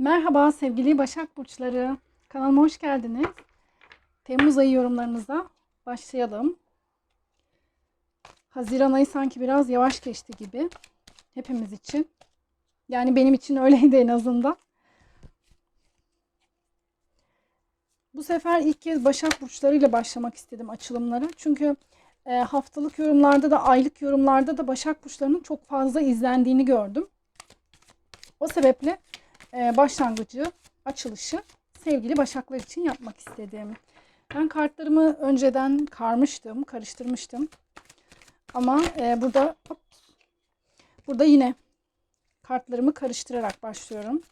Merhaba sevgili Başak Burçları. Kanalıma hoş geldiniz. Temmuz ayı yorumlarınıza başlayalım. Haziran ayı sanki biraz yavaş geçti gibi. Hepimiz için. Yani benim için öyleydi en azından. Bu sefer ilk kez Başak Burçlarıyla başlamak istedim açılımlara. Çünkü e, haftalık yorumlarda da aylık yorumlarda da Başak Burçlarının çok fazla izlendiğini gördüm. O sebeple başlangıcı, açılışı sevgili Başaklar için yapmak istedim. Ben kartlarımı önceden karmıştım, karıştırmıştım. Ama e, burada hop, burada yine kartlarımı karıştırarak başlıyorum.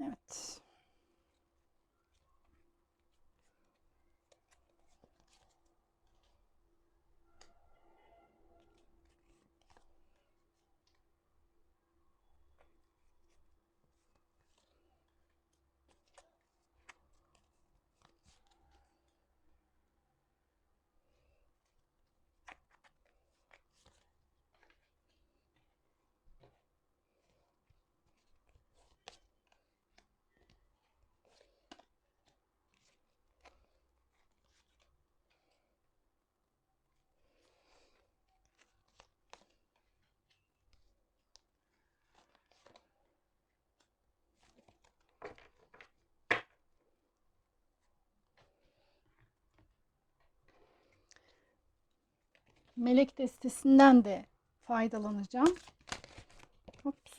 Evet. Melek destesinden de faydalanacağım. Hops.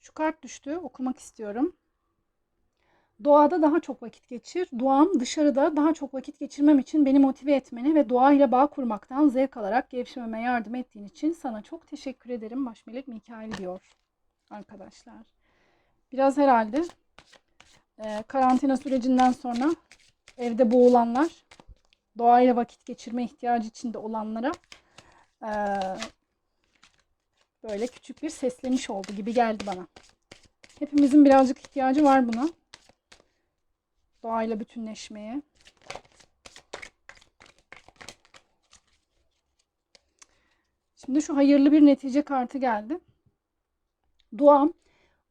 Şu kart düştü. Okumak istiyorum. Doğada daha çok vakit geçir. Doğam dışarıda daha çok vakit geçirmem için beni motive etmeni ve doğayla bağ kurmaktan zevk alarak gevşememe yardım ettiğin için sana çok teşekkür ederim. Baş melek Mikail diyor arkadaşlar. Biraz herhalde e, karantina sürecinden sonra evde boğulanlar doğayla vakit geçirme ihtiyacı içinde olanlara eee, böyle küçük bir sesleniş oldu gibi geldi bana. Hepimizin birazcık ihtiyacı var buna. Doğayla bütünleşmeye. Şimdi şu hayırlı bir netice kartı geldi. Duam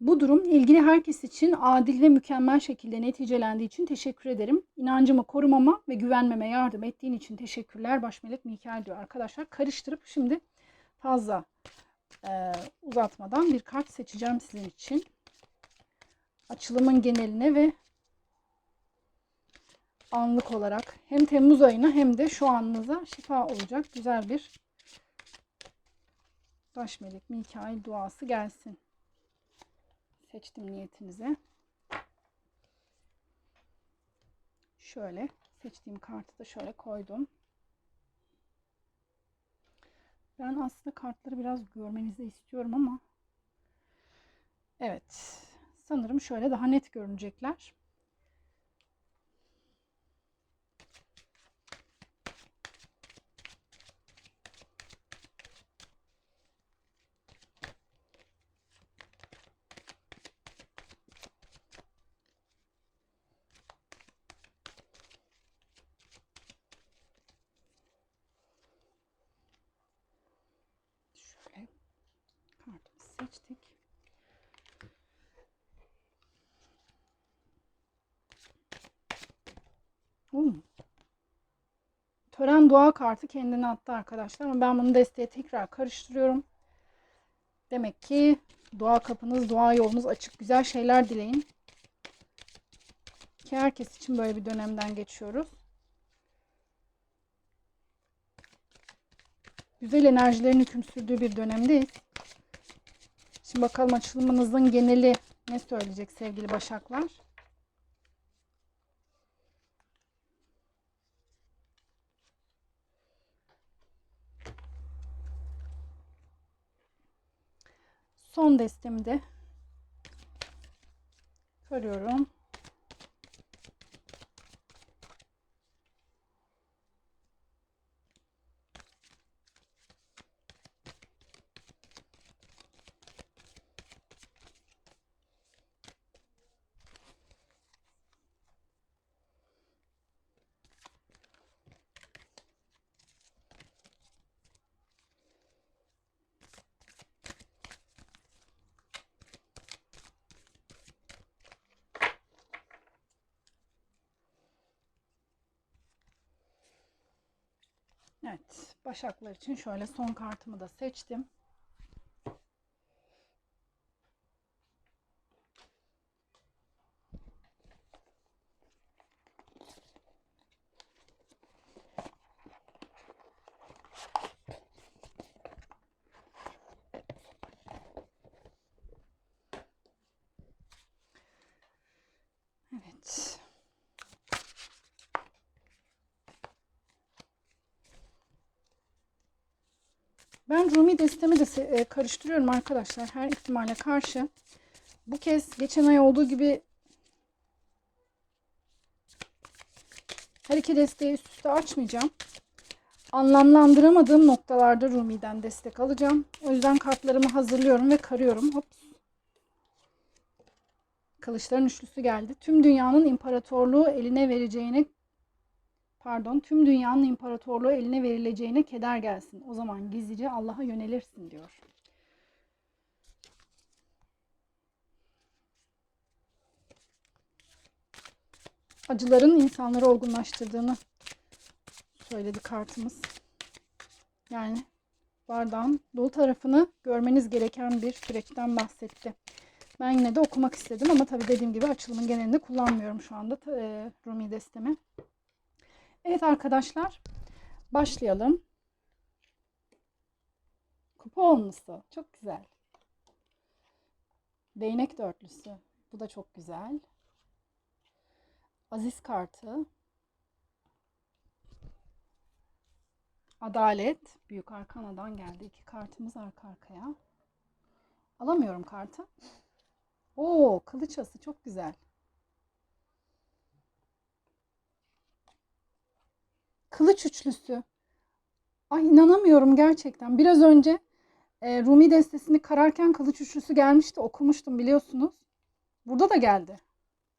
bu durum ilgili herkes için adil ve mükemmel şekilde neticelendiği için teşekkür ederim. İnancımı korumama ve güvenmeme yardım ettiğin için teşekkürler. Baş melek Mikail diyor arkadaşlar. Karıştırıp şimdi fazla e, uzatmadan bir kart seçeceğim sizin için. Açılımın geneline ve anlık olarak hem Temmuz ayına hem de şu anınıza şifa olacak güzel bir baş melek Mikail duası gelsin. Seçtim niyetinize. Şöyle seçtiğim kartı da şöyle koydum. Ben aslında kartları biraz görmenizi istiyorum ama evet sanırım şöyle daha net görünecekler. Tören dua kartı kendine attı arkadaşlar ama ben bunu desteğe tekrar karıştırıyorum. Demek ki dua kapınız, dua yolunuz açık. Güzel şeyler dileyin. Ki herkes için böyle bir dönemden geçiyoruz. güzel enerjilerin hüküm sürdüğü bir dönemdeyiz. Şimdi bakalım açılımınızın geneli ne söyleyecek sevgili başaklar? Son destemi de Evet, Başaklar için şöyle son kartımı da seçtim. Evet. Ben Rumi destemi de e, karıştırıyorum arkadaşlar her ihtimale karşı. Bu kez geçen ay olduğu gibi her iki desteği üst üste açmayacağım. Anlamlandıramadığım noktalarda Rumi'den destek alacağım. O yüzden kartlarımı hazırlıyorum ve karıyorum. Hop. Kılıçların üçlüsü geldi. Tüm dünyanın imparatorluğu eline vereceğine pardon tüm dünyanın imparatorluğu eline verileceğine keder gelsin. O zaman gizlice Allah'a yönelirsin diyor. Acıların insanları olgunlaştırdığını söyledi kartımız. Yani bardağın dolu tarafını görmeniz gereken bir süreçten bahsetti. Ben yine de okumak istedim ama tabii dediğim gibi açılımın genelinde kullanmıyorum şu anda e, Rumi destemi. Evet arkadaşlar başlayalım. Kupa olması çok güzel. Değnek dörtlüsü bu da çok güzel. Aziz kartı. Adalet. Büyük arkanadan geldi. İki kartımız arka arkaya. Alamıyorum kartı. Oo, kılıç çok güzel. Kılıç üçlüsü. Ay inanamıyorum gerçekten. Biraz önce e, Rumi destesini kararken kılıç üçlüsü gelmişti. Okumuştum biliyorsunuz. Burada da geldi.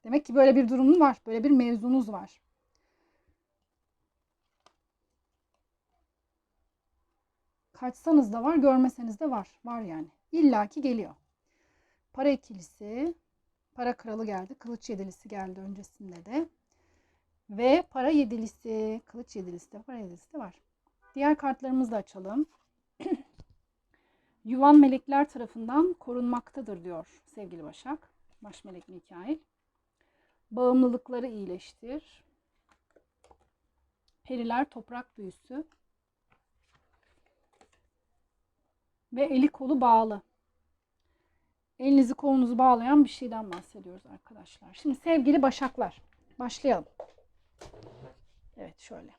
Demek ki böyle bir durum var. Böyle bir mevzunuz var. Kaçsanız da var, görmeseniz de var. Var yani. İlla ki geliyor. Para ikilisi, para kralı geldi. Kılıç yedilisi geldi öncesinde de. Ve para yedilisi, kılıç yedilisi de, para yedilisi de var. Diğer kartlarımızı da açalım. Yuvan melekler tarafından korunmaktadır diyor sevgili Başak. Baş melek Mikail. Bağımlılıkları iyileştir. Periler toprak büyüsü. Ve eli kolu bağlı. Elinizi kolunuzu bağlayan bir şeyden bahsediyoruz arkadaşlar. Şimdi sevgili başaklar başlayalım. Evet şöyle.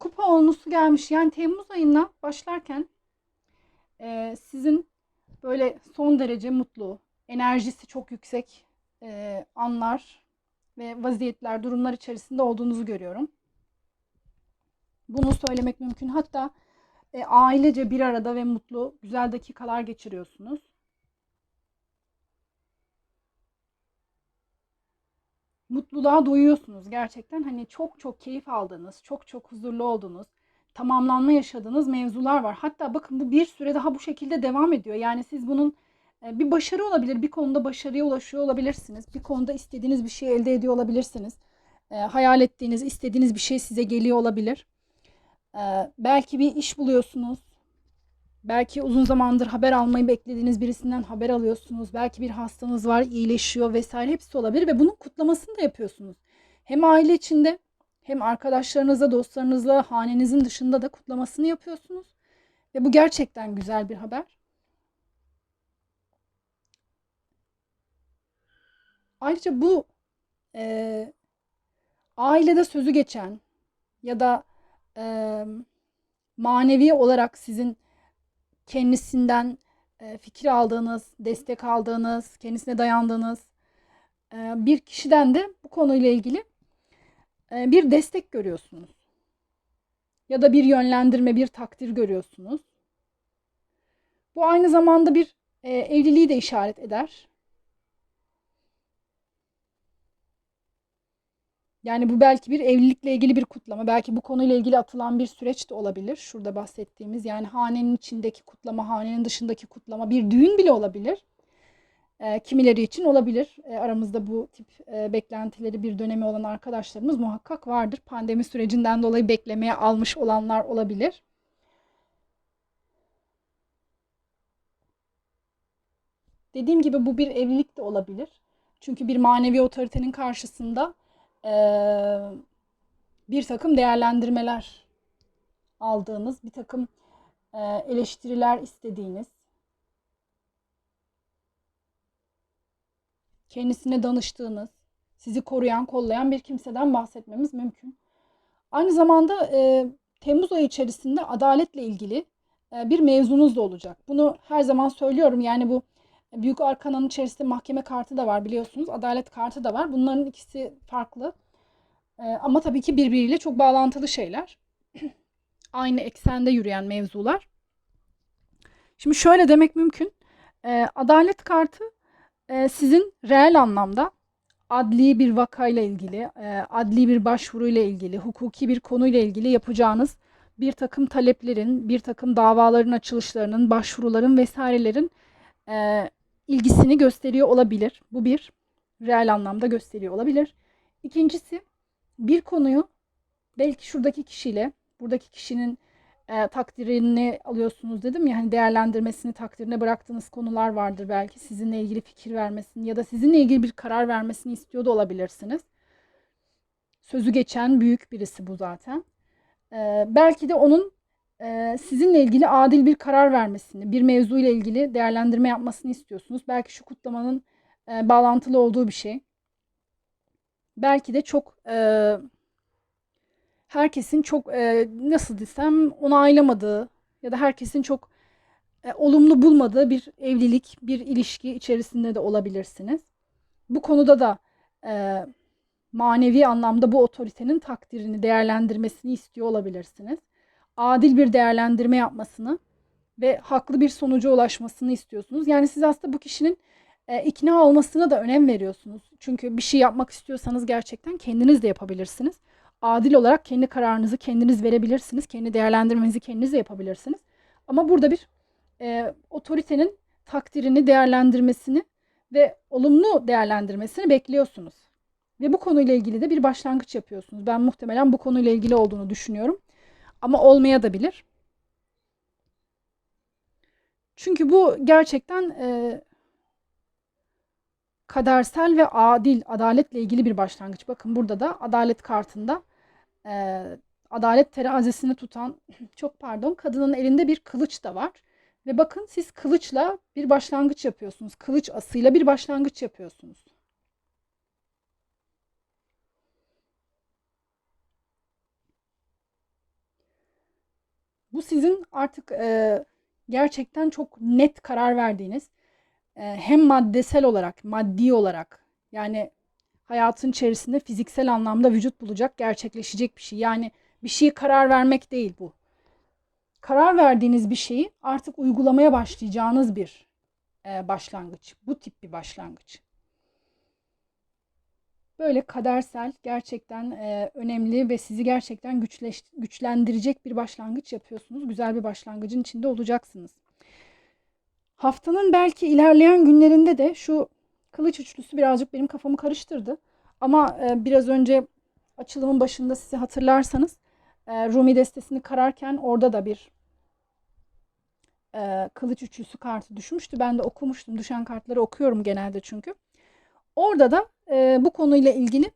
Kupa olmusu gelmiş. Yani Temmuz ayına başlarken e, sizin böyle son derece mutlu, enerjisi çok yüksek e, anlar ve vaziyetler, durumlar içerisinde olduğunuzu görüyorum. Bunu söylemek mümkün. Hatta e, ailece bir arada ve mutlu, güzel dakikalar geçiriyorsunuz. Mutluluğa doyuyorsunuz gerçekten. Hani çok çok keyif aldığınız, çok çok huzurlu olduğunuz, tamamlanma yaşadığınız mevzular var. Hatta bakın bu bir süre daha bu şekilde devam ediyor. Yani siz bunun e, bir başarı olabilir. Bir konuda başarıya ulaşıyor olabilirsiniz. Bir konuda istediğiniz bir şey elde ediyor olabilirsiniz. E, hayal ettiğiniz, istediğiniz bir şey size geliyor olabilir. Ee, belki bir iş buluyorsunuz. Belki uzun zamandır haber almayı beklediğiniz birisinden haber alıyorsunuz. Belki bir hastanız var, iyileşiyor vesaire hepsi olabilir ve bunun kutlamasını da yapıyorsunuz. Hem aile içinde hem arkadaşlarınızla, dostlarınızla, hanenizin dışında da kutlamasını yapıyorsunuz. Ve bu gerçekten güzel bir haber. Ayrıca bu e, ailede sözü geçen ya da e, manevi olarak sizin kendisinden e, fikir aldığınız, destek aldığınız, kendisine dayandığınız e, bir kişiden de bu konuyla ilgili e, bir destek görüyorsunuz. Ya da bir yönlendirme, bir takdir görüyorsunuz. Bu aynı zamanda bir evliliği de işaret eder. Yani bu belki bir evlilikle ilgili bir kutlama, belki bu konuyla ilgili atılan bir süreç de olabilir. Şurada bahsettiğimiz yani hanenin içindeki kutlama, hanenin dışındaki kutlama, bir düğün bile olabilir. E, kimileri için olabilir. E, aramızda bu tip e, beklentileri bir dönemi olan arkadaşlarımız muhakkak vardır. Pandemi sürecinden dolayı beklemeye almış olanlar olabilir. Dediğim gibi bu bir evlilik de olabilir. Çünkü bir manevi otoritenin karşısında e, bir takım değerlendirmeler aldığınız, bir takım e, eleştiriler istediğiniz, kendisine danıştığınız, sizi koruyan, kollayan bir kimseden bahsetmemiz mümkün. Aynı zamanda e, Temmuz ayı içerisinde adaletle ilgili e, bir mevzunuz da olacak. Bunu her zaman söylüyorum. Yani bu Büyük Arkana'nın içerisinde mahkeme kartı da var biliyorsunuz. Adalet kartı da var. Bunların ikisi farklı. E, ama tabii ki birbiriyle çok bağlantılı şeyler. Aynı eksende yürüyen mevzular. Şimdi şöyle demek mümkün. E, adalet kartı e, sizin reel anlamda adli bir vakayla ilgili, e, adli bir başvuruyla ilgili, hukuki bir konuyla ilgili yapacağınız bir takım taleplerin, bir takım davaların açılışlarının, başvuruların vesairelerin e, ilgisini gösteriyor olabilir. Bu bir reel anlamda gösteriyor olabilir. İkincisi bir konuyu belki şuradaki kişiyle, buradaki kişinin e, takdirini alıyorsunuz dedim ya hani değerlendirmesini takdirine bıraktığınız konular vardır belki sizinle ilgili fikir vermesini ya da sizinle ilgili bir karar vermesini istiyor da olabilirsiniz. Sözü geçen büyük birisi bu zaten. E, belki de onun e, sizinle ilgili adil bir karar vermesini, bir mevzu ile ilgili değerlendirme yapmasını istiyorsunuz. Belki şu kutlamanın bağlantılı olduğu bir şey. Belki de çok herkesin çok e, nasıl desem onaylamadığı ya da herkesin çok olumlu bulmadığı bir evlilik, bir ilişki içerisinde de olabilirsiniz. Bu konuda da manevi anlamda bu otoritenin takdirini, değerlendirmesini istiyor olabilirsiniz. Adil bir değerlendirme yapmasını ve haklı bir sonuca ulaşmasını istiyorsunuz. Yani siz aslında bu kişinin e, ikna olmasına da önem veriyorsunuz. Çünkü bir şey yapmak istiyorsanız gerçekten kendiniz de yapabilirsiniz adil olarak kendi kararınızı kendiniz verebilirsiniz. Kendi değerlendirmenizi kendiniz de yapabilirsiniz. Ama burada bir e, otoritenin takdirini, değerlendirmesini ve olumlu değerlendirmesini bekliyorsunuz. Ve bu konuyla ilgili de bir başlangıç yapıyorsunuz. Ben muhtemelen bu konuyla ilgili olduğunu düşünüyorum. Ama olmaya da bilir. Çünkü bu gerçekten e, kadersel ve adil, adaletle ilgili bir başlangıç. Bakın burada da adalet kartında e, adalet terazisini tutan, çok pardon, kadının elinde bir kılıç da var. Ve bakın siz kılıçla bir başlangıç yapıyorsunuz. Kılıç asıyla bir başlangıç yapıyorsunuz. Bu sizin artık e, gerçekten çok net karar verdiğiniz e, hem maddesel olarak, maddi olarak yani hayatın içerisinde fiziksel anlamda vücut bulacak, gerçekleşecek bir şey. Yani bir şeyi karar vermek değil bu. Karar verdiğiniz bir şeyi artık uygulamaya başlayacağınız bir e, başlangıç. Bu tip bir başlangıç. Böyle kadersel, gerçekten e, önemli ve sizi gerçekten güçleş, güçlendirecek bir başlangıç yapıyorsunuz. Güzel bir başlangıcın içinde olacaksınız. Haftanın belki ilerleyen günlerinde de şu kılıç üçlüsü birazcık benim kafamı karıştırdı. Ama e, biraz önce açılımın başında size hatırlarsanız e, Rumi destesini kararken orada da bir e, kılıç üçlüsü kartı düşmüştü. Ben de okumuştum. Düşen kartları okuyorum genelde çünkü. Orada da e, bu konuyla ilgili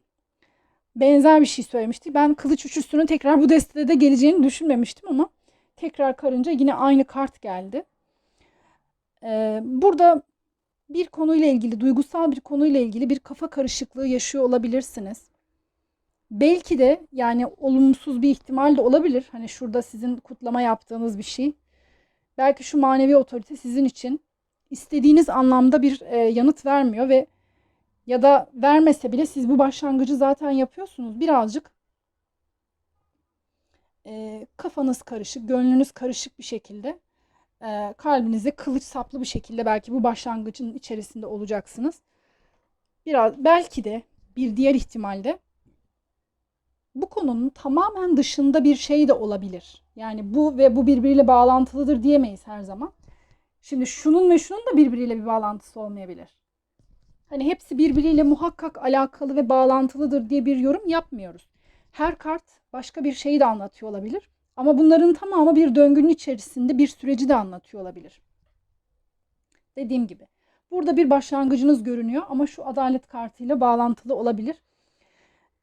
benzer bir şey söylemişti. Ben kılıç üçlüsünün tekrar bu destede de geleceğini düşünmemiştim ama tekrar karınca yine aynı kart geldi. E, burada bir konuyla ilgili, duygusal bir konuyla ilgili bir kafa karışıklığı yaşıyor olabilirsiniz. Belki de yani olumsuz bir ihtimal de olabilir. Hani şurada sizin kutlama yaptığınız bir şey. Belki şu manevi otorite sizin için istediğiniz anlamda bir e, yanıt vermiyor ve ya da vermese bile siz bu başlangıcı zaten yapıyorsunuz. Birazcık e, kafanız karışık, gönlünüz karışık bir şekilde e, kalbinize kılıç saplı bir şekilde belki bu başlangıcın içerisinde olacaksınız. Biraz belki de bir diğer ihtimalde bu konunun tamamen dışında bir şey de olabilir. Yani bu ve bu birbiriyle bağlantılıdır diyemeyiz her zaman. Şimdi şunun ve şunun da birbiriyle bir bağlantısı olmayabilir. Hani hepsi birbiriyle muhakkak alakalı ve bağlantılıdır diye bir yorum yapmıyoruz. Her kart başka bir şeyi de anlatıyor olabilir. Ama bunların tamamı bir döngünün içerisinde bir süreci de anlatıyor olabilir. Dediğim gibi. Burada bir başlangıcınız görünüyor ama şu adalet kartıyla bağlantılı olabilir.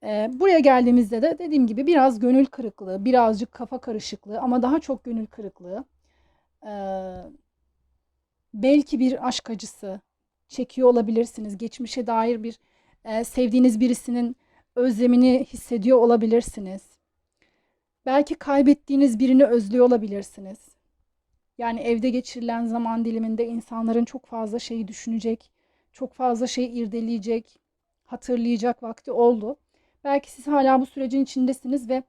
Ee, buraya geldiğimizde de dediğim gibi biraz gönül kırıklığı, birazcık kafa karışıklığı ama daha çok gönül kırıklığı. Ee, belki bir aşk acısı çekiyor olabilirsiniz. Geçmişe dair bir e, sevdiğiniz birisinin özlemini hissediyor olabilirsiniz. Belki kaybettiğiniz birini özlüyor olabilirsiniz. Yani evde geçirilen zaman diliminde insanların çok fazla şeyi düşünecek, çok fazla şey irdeleyecek, hatırlayacak vakti oldu. Belki siz hala bu sürecin içindesiniz ve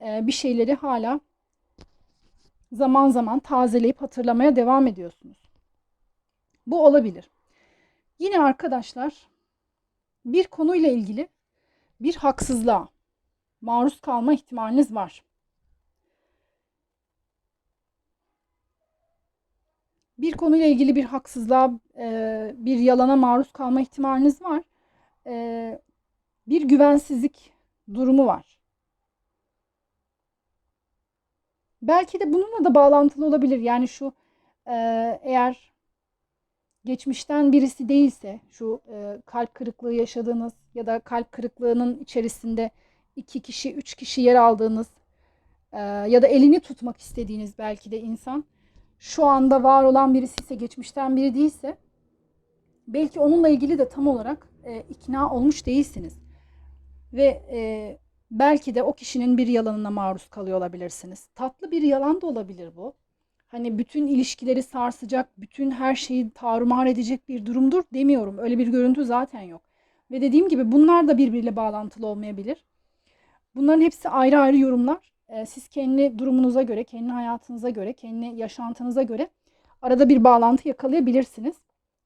e, bir şeyleri hala zaman zaman tazeleyip hatırlamaya devam ediyorsunuz. Bu olabilir. Yine arkadaşlar bir konuyla ilgili bir haksızlığa maruz kalma ihtimaliniz var. Bir konuyla ilgili bir haksızlığa, e, bir yalana maruz kalma ihtimaliniz var. E, bir güvensizlik durumu var. Belki de bununla da bağlantılı olabilir. Yani şu e, eğer geçmişten birisi değilse şu e, kalp kırıklığı yaşadığınız ya da kalp kırıklığının içerisinde iki kişi, üç kişi yer aldığınız e, ya da elini tutmak istediğiniz belki de insan şu anda var olan birisi ise geçmişten biri değilse belki onunla ilgili de tam olarak e, ikna olmuş değilsiniz. Ve e, belki de o kişinin bir yalanına maruz kalıyor olabilirsiniz. Tatlı bir yalan da olabilir bu. Hani bütün ilişkileri sarsacak, bütün her şeyi tarumar edecek bir durumdur demiyorum. Öyle bir görüntü zaten yok. Ve dediğim gibi bunlar da birbiriyle bağlantılı olmayabilir. Bunların hepsi ayrı ayrı yorumlar. Ee, siz kendi durumunuza göre, kendi hayatınıza göre, kendi yaşantınıza göre arada bir bağlantı yakalayabilirsiniz.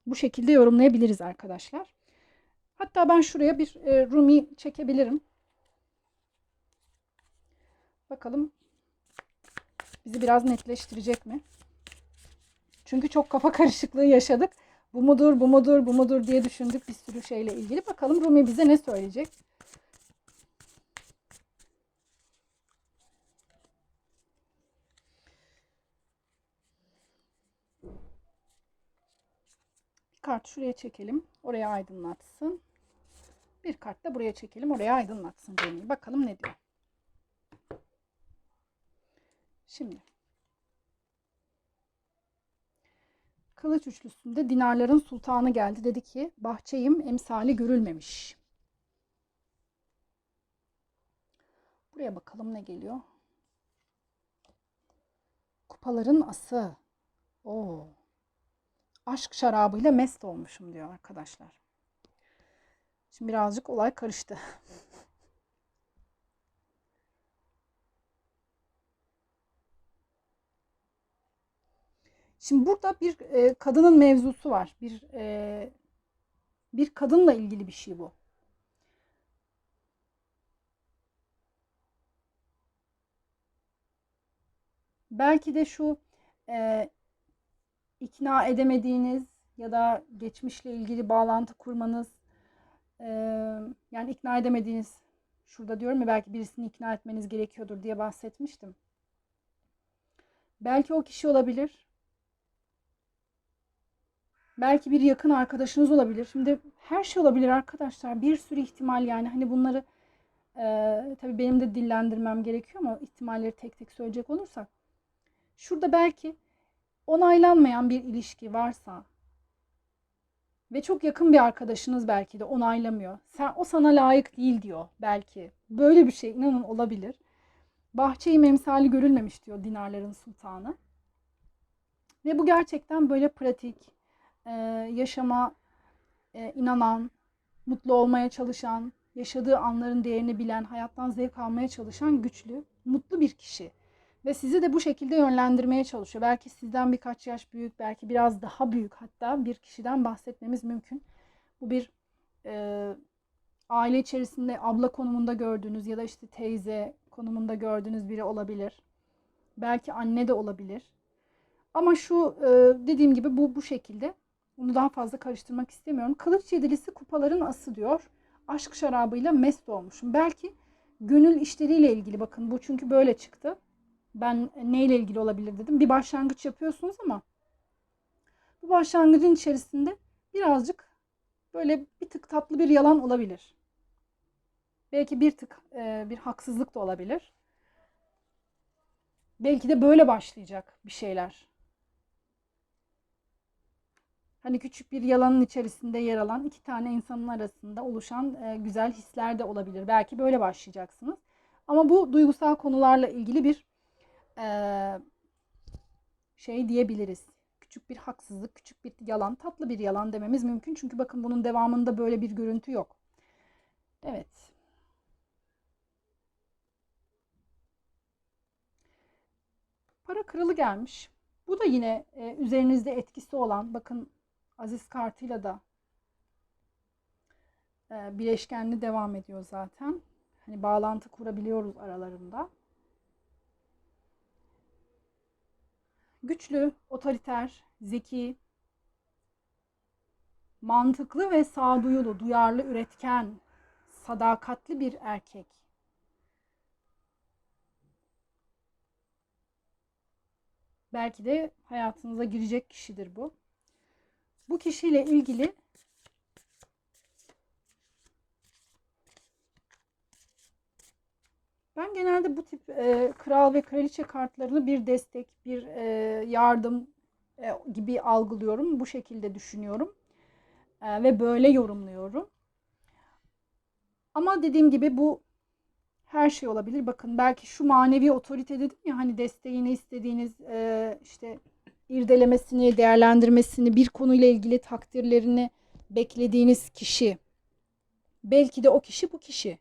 Bu şekilde yorumlayabiliriz arkadaşlar. Hatta ben şuraya bir e, Rumi çekebilirim. Bakalım bizi biraz netleştirecek mi? Çünkü çok kafa karışıklığı yaşadık. Bu mudur, bu mudur, bu mudur diye düşündük bir sürü şeyle ilgili. Bakalım Rumi bize ne söyleyecek? Bir kart şuraya çekelim. Oraya aydınlatsın. Bir kart da buraya çekelim. Oraya aydınlatsın Rumi'yi. Bakalım ne diyor. Şimdi. Kılıç üçlüsünde dinarların sultanı geldi. Dedi ki bahçeyim emsali görülmemiş. Buraya bakalım ne geliyor. Kupaların ası. Oo. Aşk şarabıyla mest olmuşum diyor arkadaşlar. Şimdi birazcık olay karıştı. Şimdi burada bir e, kadının mevzusu var. Bir e, bir kadınla ilgili bir şey bu. Belki de şu e, ikna edemediğiniz ya da geçmişle ilgili bağlantı kurmanız e, yani ikna edemediğiniz şurada diyorum ya belki birisini ikna etmeniz gerekiyordur diye bahsetmiştim. Belki o kişi olabilir. Belki bir yakın arkadaşınız olabilir. Şimdi her şey olabilir arkadaşlar. Bir sürü ihtimal yani. Hani bunları e, tabii benim de dillendirmem gerekiyor ama ihtimalleri tek tek söyleyecek olursak. Şurada belki onaylanmayan bir ilişki varsa ve çok yakın bir arkadaşınız belki de onaylamıyor. Sen o sana layık değil diyor belki. Böyle bir şey inanın olabilir. Bahçeyi memsali görülmemiş diyor dinarların sultanı. Ve bu gerçekten böyle pratik, e, yaşama e, inanan, mutlu olmaya çalışan, yaşadığı anların değerini bilen, hayattan zevk almaya çalışan güçlü, mutlu bir kişi. Ve sizi de bu şekilde yönlendirmeye çalışıyor. Belki sizden birkaç yaş büyük, belki biraz daha büyük hatta bir kişiden bahsetmemiz mümkün. Bu bir e, aile içerisinde abla konumunda gördüğünüz ya da işte teyze konumunda gördüğünüz biri olabilir. Belki anne de olabilir. Ama şu e, dediğim gibi bu bu şekilde Bunu daha fazla karıştırmak istemiyorum. Kılıç yedilisi kupaların ası diyor. Aşk şarabıyla mest olmuşum. Belki gönül işleriyle ilgili bakın bu çünkü böyle çıktı. Ben neyle ilgili olabilir dedim. Bir başlangıç yapıyorsunuz ama bu başlangıcın içerisinde birazcık böyle bir tık tatlı bir yalan olabilir. Belki bir tık e, bir haksızlık da olabilir. Belki de böyle başlayacak bir şeyler. Hani küçük bir yalanın içerisinde yer alan iki tane insanın arasında oluşan e, güzel hisler de olabilir. Belki böyle başlayacaksınız. Ama bu duygusal konularla ilgili bir e, şey diyebiliriz. Küçük bir haksızlık, küçük bir yalan, tatlı bir yalan dememiz mümkün. Çünkü bakın bunun devamında böyle bir görüntü yok. Evet. Para kralı gelmiş. Bu da yine e, üzerinizde etkisi olan, bakın Aziz kartıyla da e, bileşkenli devam ediyor zaten. Hani bağlantı kurabiliyoruz aralarında. Güçlü, otoriter, zeki, mantıklı ve sağduyulu, duyarlı, üretken, sadakatli bir erkek. Belki de hayatınıza girecek kişidir bu. Bu kişiyle ilgili ben genelde bu tip e, kral ve kraliçe kartlarını bir destek, bir e, yardım e, gibi algılıyorum. Bu şekilde düşünüyorum. E, ve böyle yorumluyorum. Ama dediğim gibi bu her şey olabilir. Bakın belki şu manevi otorite dedim ya hani desteğini istediğiniz e, işte irdelemesini, değerlendirmesini, bir konuyla ilgili takdirlerini beklediğiniz kişi. Belki de o kişi bu kişi.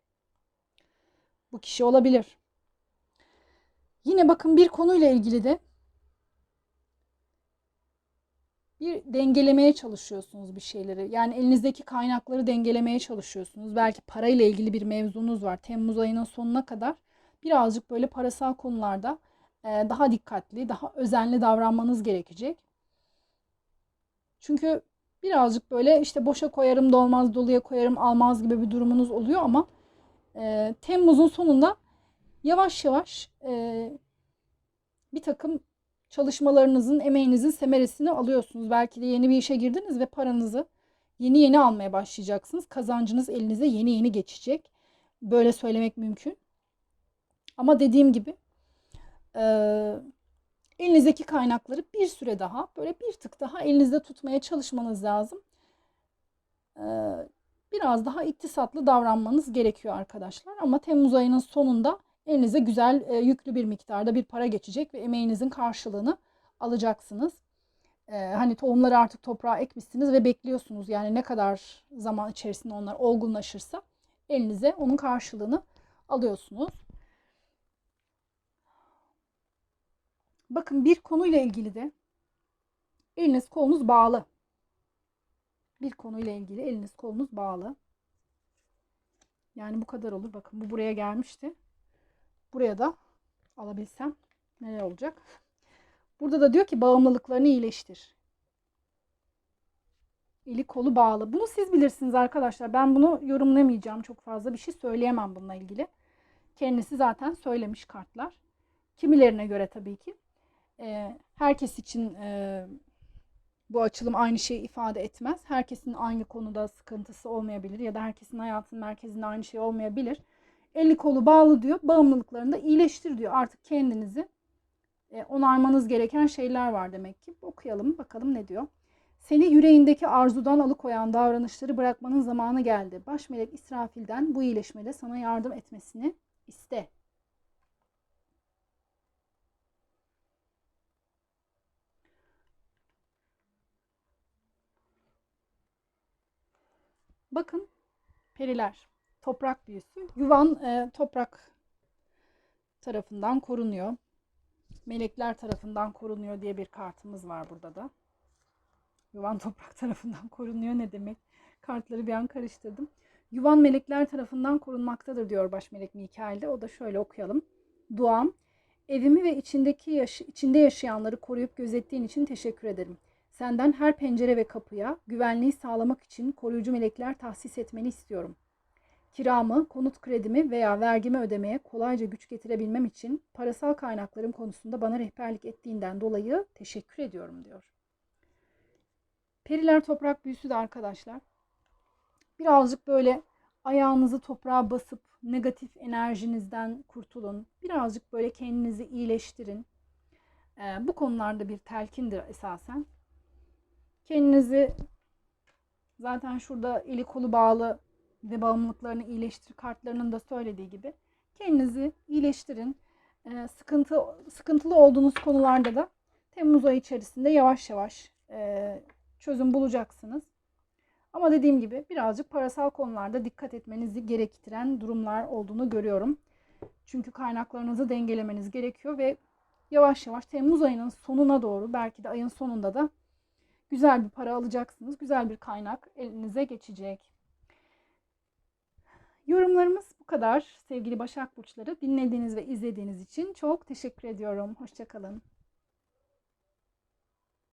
Bu kişi olabilir. Yine bakın bir konuyla ilgili de bir dengelemeye çalışıyorsunuz bir şeyleri. Yani elinizdeki kaynakları dengelemeye çalışıyorsunuz. Belki parayla ilgili bir mevzunuz var. Temmuz ayının sonuna kadar birazcık böyle parasal konularda daha dikkatli, daha özenli davranmanız gerekecek. Çünkü birazcık böyle işte boşa koyarım, dolmaz doluya koyarım, almaz gibi bir durumunuz oluyor ama e, Temmuz'un sonunda yavaş yavaş e, bir takım çalışmalarınızın, emeğinizin semeresini alıyorsunuz. Belki de yeni bir işe girdiniz ve paranızı yeni yeni almaya başlayacaksınız. Kazancınız elinize yeni yeni geçecek. Böyle söylemek mümkün. Ama dediğim gibi e, elinizdeki kaynakları bir süre daha böyle bir tık daha elinizde tutmaya çalışmanız lazım. E, biraz daha iktisatlı davranmanız gerekiyor arkadaşlar. Ama Temmuz ayının sonunda elinize güzel e, yüklü bir miktarda bir para geçecek ve emeğinizin karşılığını alacaksınız. E, hani tohumları artık toprağa ekmişsiniz ve bekliyorsunuz. Yani ne kadar zaman içerisinde onlar olgunlaşırsa elinize onun karşılığını alıyorsunuz. Bakın bir konuyla ilgili de eliniz kolunuz bağlı. Bir konuyla ilgili eliniz kolunuz bağlı. Yani bu kadar olur. Bakın bu buraya gelmişti. Buraya da alabilsem neler olacak? Burada da diyor ki bağımlılıklarını iyileştir. Eli kolu bağlı. Bunu siz bilirsiniz arkadaşlar. Ben bunu yorumlamayacağım. Çok fazla bir şey söyleyemem bununla ilgili. Kendisi zaten söylemiş kartlar. Kimilerine göre tabii ki. Ee, herkes için e, bu açılım aynı şeyi ifade etmez. Herkesin aynı konuda sıkıntısı olmayabilir ya da herkesin hayatının merkezinde aynı şey olmayabilir. Eli kolu bağlı diyor. Bağımlılıklarını da iyileştir diyor. Artık kendinizi e, onarmanız gereken şeyler var demek ki. Okuyalım bakalım ne diyor. Seni yüreğindeki arzudan alıkoyan davranışları bırakmanın zamanı geldi. Baş melek İsrafil'den bu iyileşmede sana yardım etmesini iste. Bakın periler, toprak büyüsü. Yuvan e, toprak tarafından korunuyor. Melekler tarafından korunuyor diye bir kartımız var burada da. Yuvan toprak tarafından korunuyor ne demek? Kartları bir an karıştırdım. Yuvan melekler tarafından korunmaktadır diyor baş melek Mikail'de. O da şöyle okuyalım. Duam, evimi ve içindeki yaş içinde yaşayanları koruyup gözettiğin için teşekkür ederim. Senden her pencere ve kapıya güvenliği sağlamak için koruyucu melekler tahsis etmeni istiyorum. Kiramı, konut kredimi veya vergimi ödemeye kolayca güç getirebilmem için parasal kaynaklarım konusunda bana rehberlik ettiğinden dolayı teşekkür ediyorum diyor. Periler toprak büyüsü de arkadaşlar. Birazcık böyle ayağınızı toprağa basıp negatif enerjinizden kurtulun. Birazcık böyle kendinizi iyileştirin. Ee, bu konularda bir telkindir esasen. Kendinizi zaten şurada eli kolu bağlı ve bağımlılıklarını iyileştir kartlarının da söylediği gibi kendinizi iyileştirin. Ee, sıkıntı sıkıntılı olduğunuz konularda da Temmuz ayı içerisinde yavaş yavaş e, çözüm bulacaksınız. Ama dediğim gibi birazcık parasal konularda dikkat etmenizi gerektiren durumlar olduğunu görüyorum. Çünkü kaynaklarınızı dengelemeniz gerekiyor ve yavaş yavaş Temmuz ayının sonuna doğru belki de ayın sonunda da güzel bir para alacaksınız. Güzel bir kaynak elinize geçecek. Yorumlarımız bu kadar sevgili Başak Burçları. Dinlediğiniz ve izlediğiniz için çok teşekkür ediyorum. Hoşçakalın.